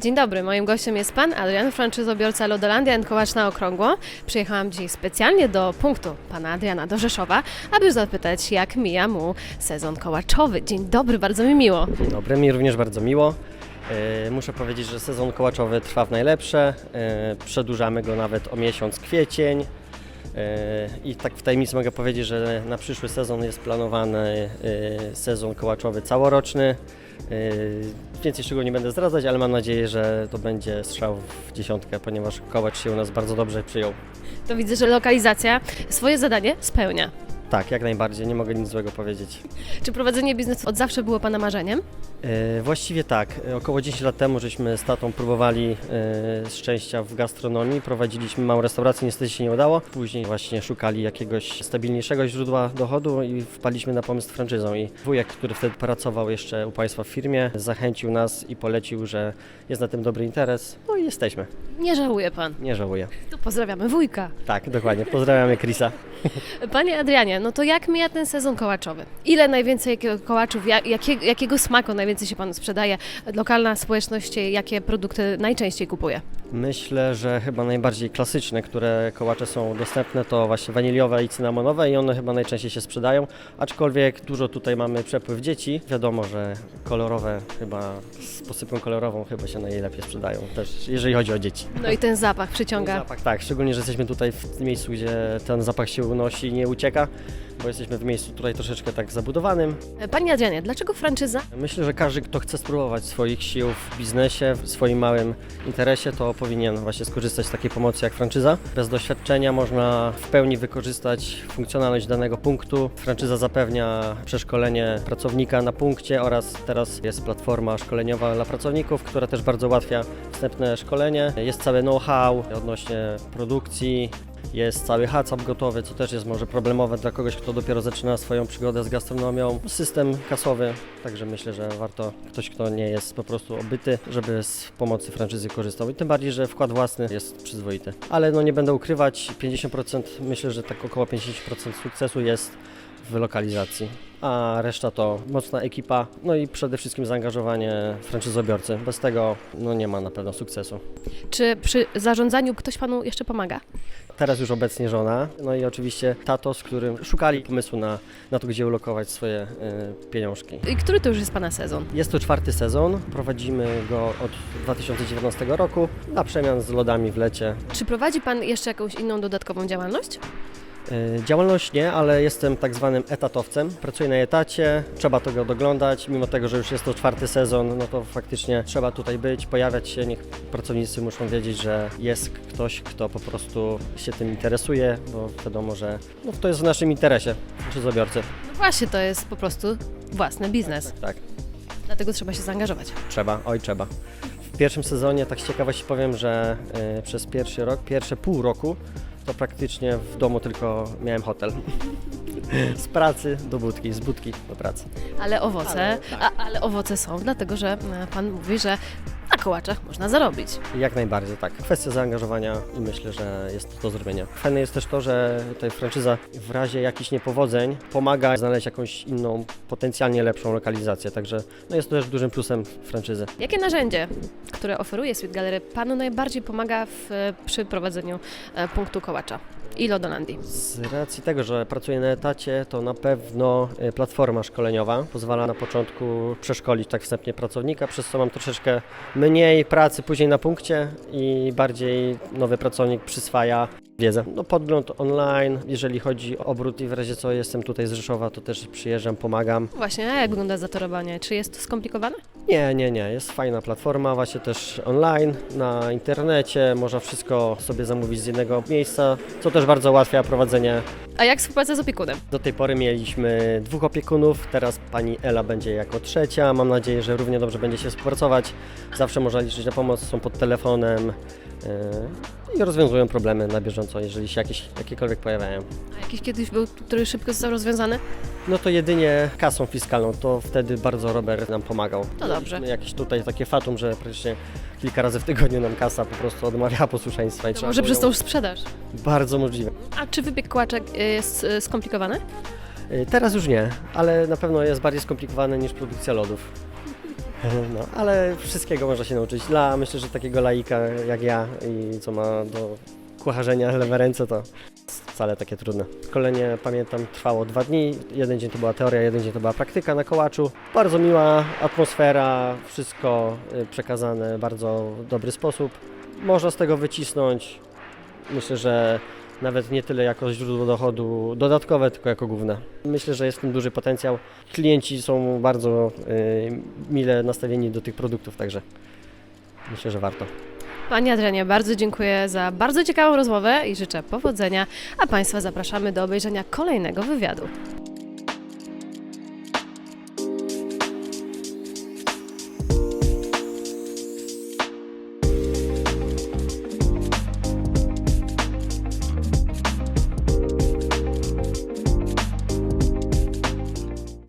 Dzień dobry, moim gościem jest pan Adrian, franczyzobiorca Lodolandia Kołacz na Okrągło. Przyjechałam dziś specjalnie do punktu pana Adriana do Rzeszowa, aby zapytać, jak mija mu sezon kołaczowy. Dzień dobry, bardzo mi miło. Dzień dobry, mi również bardzo miło. E, Muszę powiedzieć, że sezon kołaczowy trwa w najlepsze. E, Przedłużamy go nawet o miesiąc kwiecień. E, I tak w tajemnicy mogę powiedzieć, że na przyszły sezon jest planowany e, sezon kołaczowy całoroczny. E, Więcej szczegółów nie będę zdradzać, ale mam nadzieję, że to będzie strzał w dziesiątkę, ponieważ kołacz się u nas bardzo dobrze przyjął. To widzę, że lokalizacja swoje zadanie spełnia. Tak, jak najbardziej, nie mogę nic złego powiedzieć. Czy prowadzenie biznesu od zawsze było pana marzeniem? E, Właściwie tak. Około 10 lat temu żeśmy z tatą próbowali e, szczęścia w gastronomii. Prowadziliśmy małą restaurację, niestety się nie udało. Później właśnie szukali jakiegoś stabilniejszego źródła dochodu i wpadliśmy na pomysł z franczyzą. I wujek, który wtedy pracował jeszcze u Państwa w firmie, zachęcił nas i polecił, że jest na tym dobry interes. No i jesteśmy. Nie żałuje pan. Nie żałuję. Tu pozdrawiamy wujka. Tak, dokładnie. Pozdrawiamy Chrisa. Panie Adrianie, no to jak mija ten sezon kołaczowy? Ile najwięcej kołaczów, jak, jakiego, jakiego smaku najwięcej się panu sprzedaje? Lokalna społeczność jakie produkty najczęściej kupuje? Myślę, że chyba najbardziej klasyczne, które kołacze są dostępne, to właśnie waniliowe i cynamonowe i one chyba najczęściej się sprzedają, aczkolwiek dużo tutaj mamy przepływ dzieci. Wiadomo, że kolorowe chyba z posypką kolorową chyba się najlepiej sprzedają też, jeżeli chodzi o dzieci. No i ten zapach przyciąga. Zapach, tak, szczególnie, że jesteśmy tutaj w miejscu, gdzie ten zapach się unosi i nie ucieka, bo jesteśmy w miejscu tutaj troszeczkę tak zabudowanym. Panie Adrianie, dlaczego franczyza? Myślę, że każdy, kto chce spróbować swoich sił w biznesie, w swoim małym interesie, to powinien właśnie skorzystać z takiej pomocy jak franczyza. Bez doświadczenia można w pełni wykorzystać funkcjonalność danego punktu. Franczyza zapewnia przeszkolenie pracownika na punkcie oraz teraz jest platforma szkoleniowa dla pracowników, która też bardzo ułatwia wstępne szkolenie. Jest całe know-how odnośnie produkcji, jest cały HACCP gotowy, co też jest może problemowe dla kogoś, kto dopiero zaczyna swoją przygodę z gastronomią. System kasowy, także myślę, że warto ktoś, kto nie jest po prostu obyty, żeby z pomocy franczyzy korzystał. I tym bardziej, że wkład własny jest przyzwoity. Ale no nie będę ukrywać, 50%, myślę, że tak około 50% sukcesu jest w lokalizacji. A reszta to mocna ekipa, no i przede wszystkim zaangażowanie franczyzobiorcy. Bez tego no nie ma na pewno sukcesu. Czy przy zarządzaniu ktoś panu jeszcze pomaga? Teraz już obecnie żona, no i oczywiście tato, z którym szukali pomysłu na, na to, gdzie ulokować swoje y, pieniążki. I który to już jest pana sezon? Jest to czwarty sezon, prowadzimy go od 2019 roku, na przemian z lodami w lecie. Czy prowadzi pan jeszcze jakąś inną dodatkową działalność? Y, Działalność nie, ale jestem tak zwanym etatowcem. Pracuję na etacie, trzeba tego doglądać. Mimo tego, że już jest to czwarty sezon, no to faktycznie trzeba tutaj być, pojawiać się. Niech pracownicy muszą wiedzieć, że jest ktoś, kto po prostu się tym interesuje, bo wiadomo, że no, to jest w naszym interesie, przedsiębiorcy. No właśnie, to jest po prostu własny biznes. Tak, Dlatego trzeba się zaangażować. trzeba, oj trzeba. W pierwszym sezonie, tak z ciekawości powiem, że y, przez pierwszy rok, pierwsze pół roku, to praktycznie w domu tylko miałem hotel. Z pracy do budki, z budki do pracy. Ale owoce, Ale, tak. a, ale owoce są, dlatego że e, pan mówi, że kołaczach można zarobić. Jak najbardziej, tak. Kwestia zaangażowania i myślę, że jest to do zrobienia. Fajne jest też to, że tutaj franczyza w razie jakichś niepowodzeń pomaga znaleźć jakąś inną, potencjalnie lepszą lokalizację, także no jest to też dużym plusem franczyzy. Jakie narzędzie, które oferuje Sweet Gallery, panu najbardziej pomaga w, e, przy prowadzeniu e, punktu kołacza i Lodolandii? Z racji tego, że pracuję na etacie, to na pewno e, platforma szkoleniowa pozwala na początku przeszkolić tak wstępnie pracownika, przez co mam troszeczkę mniej pracy później na punkcie i bardziej nowy pracownik przyswaja wiedzę. No, podgląd online, jeżeli chodzi o obrót i w razie co jestem tutaj z Rzeszowa, to też przyjeżdżam, pomagam. Właśnie, a jak wygląda zatorowanie? Czy jest to skomplikowane? Nie, nie, nie, jest fajna platforma, właśnie też online, na internecie, można wszystko sobie zamówić z jednego miejsca, co też bardzo ułatwia prowadzenie A jak współpraca z opiekunem? Do tej pory mieliśmy dwóch opiekunów, teraz pani Ela będzie jako trzecia. Mam nadzieję, że równie dobrze będzie się współpracować. Zawsze można liczyć na pomoc, są pod telefonem yy, i rozwiązują problemy na bieżąco, jeżeli się jakieś, jakiekolwiek pojawiają. A jakiś kiedyś był, który szybko został rozwiązany? No to jedynie kasą fiskalną, to wtedy bardzo Robert nam pomagał. To dobrze. Jakieś tutaj takie fatum, że praktycznie kilka razy w tygodniu nam kasa po prostu odmawiała posłuszeństwa i To trzeba może było przez ją- tą sprzedaż. Bardzo możliwe. A czy wybieg kołaczek e, jest e, skomplikowany? Yy, Teraz już nie, ale na pewno jest bardziej skomplikowane niż produkcja lodów. No, ale wszystkiego można się nauczyć. Dla, myślę, że takiego laika jak ja i co ma do kucharzenia lewe ręce, to wcale takie trudne. Szkolenie, pamiętam, trwało dwa dni. Jeden dzień to była teoria, jeden dzień to była praktyka na kołaczu. Bardzo miła atmosfera, wszystko y, przekazane w bardzo dobry sposób. Można z tego wycisnąć, myślę, że nawet nie tyle jako źródło dochodu dodatkowe, tylko jako główne. Myślę, że jest w tym duży potencjał. Klienci są bardzo y, mile nastawieni do tych produktów, także myślę, że warto. Panie Adrianie, bardzo dziękuję za bardzo ciekawą rozmowę i życzę powodzenia, a Państwa zapraszamy do obejrzenia kolejnego wywiadu.